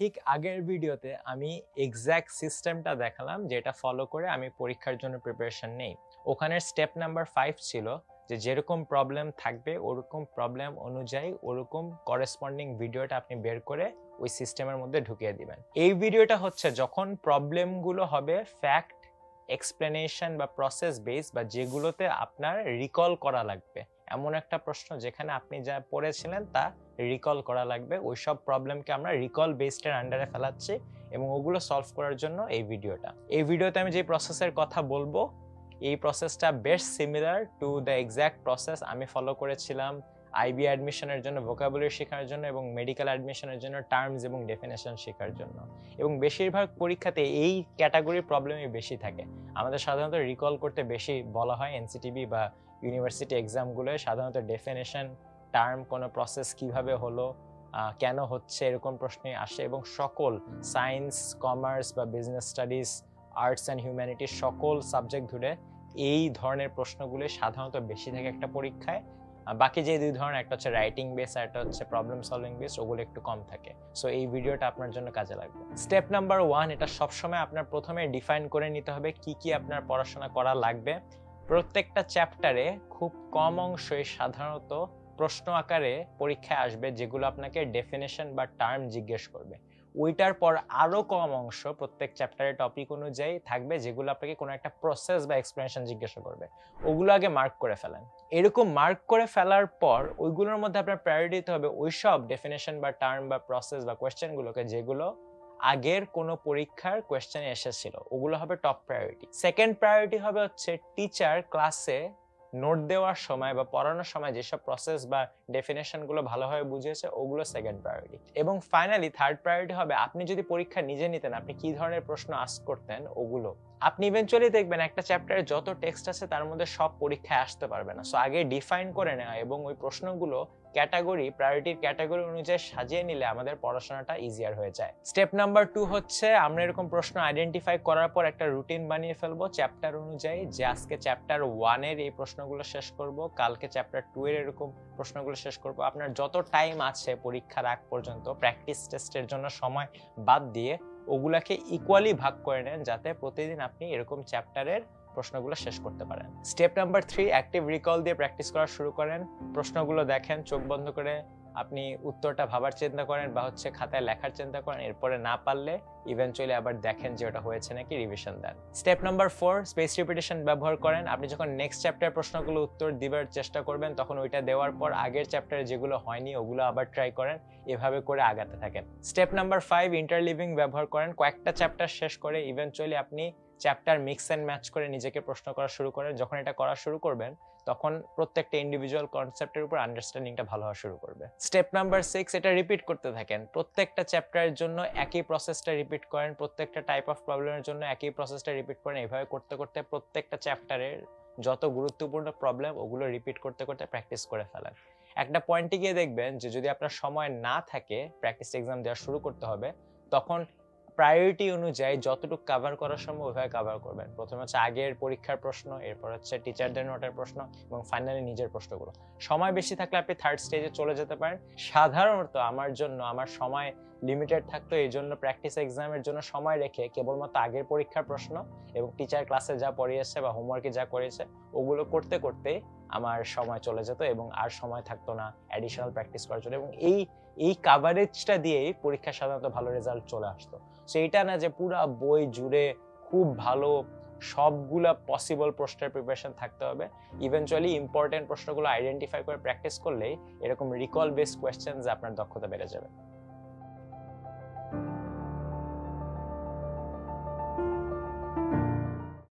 ঠিক আগের ভিডিওতে আমি এক্স্যাক্ট সিস্টেমটা দেখালাম, যেটা ফলো করে আমি পরীক্ষার জন্য প্রিপারেশন নেই। ওখানের স্টেপ নাম্বার ফাইভ ছিল যে যেরকম প্রবলেম থাকবে, ওরকম প্রবলেম অনুযায়ী ওরকম করেসপন্ডিং ভিডিওটা আপনি বের করে ওই সিস্টেমের মধ্যে ঢুকিয়ে দিবেন। এই ভিডিওটা হচ্ছে যখন প্রবলেমগুলো হবে ফ্যাক্ট এক্সপ্লেনেশন বা প্রসেস বেস বা যেগুলোতে আপনার রিকল করা লাগবে। এমন একটা প্রশ্ন যেখানে আপনি যা পড়েছিলেন তা রিকল করা লাগবে। ওই সব প্রবলেমকে আমরা রিকল বেসডের আন্ডারে ফেলাচ্ছি এবং ওগুলো সলভ করার জন্য এই ভিডিওটা এই ভিডিওতে আমি যে প্রসেসের কথা বলব, এই প্রসেসটা বেশ similar to the exact process আমি ফলো করেছিলাম আইবি অ্যাডমিশনের জন্য ভোকাবুলারি শেখার জন্য এবং মেডিকেল অ্যাডমিশনের জন্য টার্মস এবং ডেফিনেশন শেখার জন্য। এবং বেশিরভাগ পরীক্ষাতে এই ক্যাটাগরির প্রবলেমই বেশি থাকে। আমাদের সাধারণত রিকল করতে বেশি বলা হয় এনসিটিভি বা ইউনিভার্সিটি এক্সামগুলোয় সাধারণত ডেফিনেশন টার্ম কোনো প্রসেস কীভাবে হলো কেন হচ্ছে এরকম প্রশ্নে আসে এবং সকল সায়েন্স কমার্স বা বিজনেস স্টাডিজ আর্টস অ্যান্ড হিউম্যানিটির সকল সাবজেক্ট ধরে এই ধরনের প্রশ্নগুলো সাধারণত বেশি থাকে একটা পরীক্ষায়। বাকি যে দুই ধরনের, একটা হচ্ছে রাইটিং বেস আর একটা হচ্ছে প্রবলেম সলভিং বেস ওগুলো একটু কম থাকে। সো এই ভিডিওটা আপনার জন্য কাজে লাগবে। স্টেপ নাম্বার ওয়ান এটা সবসময় আপনার প্রথমে ডিফাইন করে নিতে হবে কি কি আপনার পড়াশোনা করা লাগবে। প্রত্যেকটা চ্যাপ্টারে খুব কম অংশই সাধারণত প্রশ্ন আকারে পরীক্ষায় আসবে যেগুলো আপনাকে ডেফিনেশন বা টার্ম জিজ্ঞেস করবে। ওইটার পর আরও কম অংশ প্রত্যেক চ্যাপ্টারের টপিক অনুযায়ী থাকবে যেগুলো আপনাকে কোনো একটা প্রসেস বা এক্সপ্লেনেশন জিজ্ঞাসা করবে। ওগুলো আগে মার্ক করে ফেলেন। এরকম মার্ক করে ফেলার পর ওইগুলোর মধ্যে আপনার প্রায়োরিটি দিতে হবে ওইসব ডেফিনেশন বা টার্ম বা প্রসেস বা কোয়েশ্চেনগুলোকে যেগুলো আগের কোনো পরীক্ষার কোয়েশ্চেনে এসেছিল। ওগুলো হবে টপ প্রায়োরিটি সেকেন্ড প্রায়োরিটি হবে হচ্ছে টিচার ক্লাসে নোট দেওয়ার সময় বা পড়ানোর সময় যেসব প্রসেস বা ডেফিনেশনগুলো ভালোভাবে বুঝিয়েছে, ওগুলো সেকেন্ড প্রায়োরিটি এবং ফাইনালি থার্ড প্রায়োরিটি হবে আপনি যদি পরীক্ষা নিজে নিতেন, আপনি কি ধরনের প্রশ্ন আস করতেন ওগুলো, আপনি ইভেনচুয়ালি দেখবেন একটা চ্যাপ্টারে যত টেক্সট আছে তার মধ্যে সব পরীক্ষায় আসতে পারবে না। সো আগে ডিফাইন করে নেওয়া এবং ওই প্রশ্নগুলো ক্যাটাগরি প্রায়োরিটির ক্যাটাগরি অনুযায়ী সাজিয়ে নিলে আমাদের পড়াশোনাটা ইজিয়ার হয়ে যায়। স্টেপ নাম্বার টু হচ্ছে, আমরা এরকম প্রশ্ন আইডেন্টিফাই করার পর একটা রুটিন বানিয়ে ফেলব। চ্যাপ্টার অনুযায়ী যে আজকে চ্যাপ্টার ওয়ানের এই প্রশ্নগুলো শেষ করব, কালকে চ্যাপ্টার টু এর এরকম প্রশ্নগুলো শেষ করব। আপনার যত টাইম আছে পরীক্ষার আগ পর্যন্ত প্র্যাকটিস টেস্টের জন্য সময় বাদ দিয়ে, ওগুলাকে ইকুয়ালি ভাগ করে নেন যাতে প্রতিদিন আপনি এরকম চ্যাপ্টারের প্রশ্নগুলো শেষ করতে পারেন। Step number three active recall দিয়ে প্র্যাকটিস করা শুরু করেন। প্রশ্নগুলো দেখেন, চোখ বন্ধ করে আপনি উত্তরটা ভাবার চিন্তা করেন বা হচ্ছে খাতায় লেখার চিন্তা করেন, এরপরে না পারলে ইভেনচুয়ালি আবার দেখেন যে ওটা হয়েছে নাকি রিভিশন দেন। Step number four space repetition ব্যবহার করেন। আপনি যখন নেক্সট চ্যাপ্টার প্রশ্নগুলো উত্তর দিবার চেষ্টা করবেন, তখন ওইটা দেওয়ার পর আগের চ্যাপ্টারে যেগুলো হয়নি ওগুলো আবার ট্রাই করেন, এভাবে করে আগাতে থাকেন। স্টেপ নাম্বার ফাইভ ইন্টারলিভিং ব্যবহার করেন। কয়েকটা চ্যাপ্টার শেষ করে ইভেনচুয়ালি আপনি চ্যাপ্টার মিক্স অ্যান্ড ম্যাচ করে নিজেকে প্রশ্ন করা শুরু করেন। যখন এটা করা শুরু করবেন, তখন প্রত্যেকটা ইন্ডিভিজুয়াল কনসেপ্টের উপর আন্ডারস্ট্যান্ডিংটা ভালো হওয়া শুরু করবে। স্টেপ নাম্বার সিক্স এটা রিপিট করতে থাকেন। প্রত্যেকটা চ্যাপ্টারের জন্য একই প্রসেসটা রিপিট করেন। প্রত্যেকটা টাইপ অফ প্রবলেমের জন্য একই প্রসেসটা রিপিট করেন। এভাবে করতে করতে প্রত্যেকটা চ্যাপ্টারের যত গুরুত্বপূর্ণ প্রবলেম ওগুলো রিপিট করতে করতে প্র্যাকটিস করে ফেলেন। একটা পয়েন্টে গিয়ে দেখবেন যে যদি আপনার সময় না থাকে প্র্যাকটিস এক্সাম দেওয়া শুরু করতে হবে, তখন প্রায়োরিটি অনুযায়ী যতটুকু কাভার করা সম্ভব ওইভাবে কাভার করবেন। প্রথমে হচ্ছে আগের পরীক্ষার প্রশ্ন, এরপর হচ্ছে টিচারদের নোটের প্রশ্ন এবং ফাইনালি নিজের প্রশ্নগুলো। সময় বেশি থাকলে আপনি থার্ড স্টেজে চলে যেতে পারেন। সাধারণত আমার জন্য আমার সময় লিমিটেড থাকতো, এই জন্য প্র্যাকটিস এক্সামের জন্য সময় রেখে কেবলমাত্র আগের পরীক্ষার প্রশ্ন এবং টিচার ক্লাসে যা পড়িয়েছে বা হোমওয়ার্কে যা করেছে, ওগুলো করতে করতে আমার সময় চলে যেত এবং আর সময় থাকতো না অ্যাডিশনাল প্র্যাকটিস করার জন্য এবং এই এই কাভারেজটা দিয়েই পরীক্ষা সাধারণত ভালো রেজাল্ট চলে আসতো। সো এটা না যে পুরা বই জুড়ে খুব ভালো সবগুলা পসিবল প্রশ্নের প্রিপারেশন থাকতে হবে। ইভেনচুয়ালি ইম্পর্টেন্ট প্রশ্নগুলো আইডেন্টিফাই করে প্র্যাকটিস করলেই এরকম রিকল বেসড কোয়েশ্চেন্স আপনার দক্ষতা বেড়ে যাবে।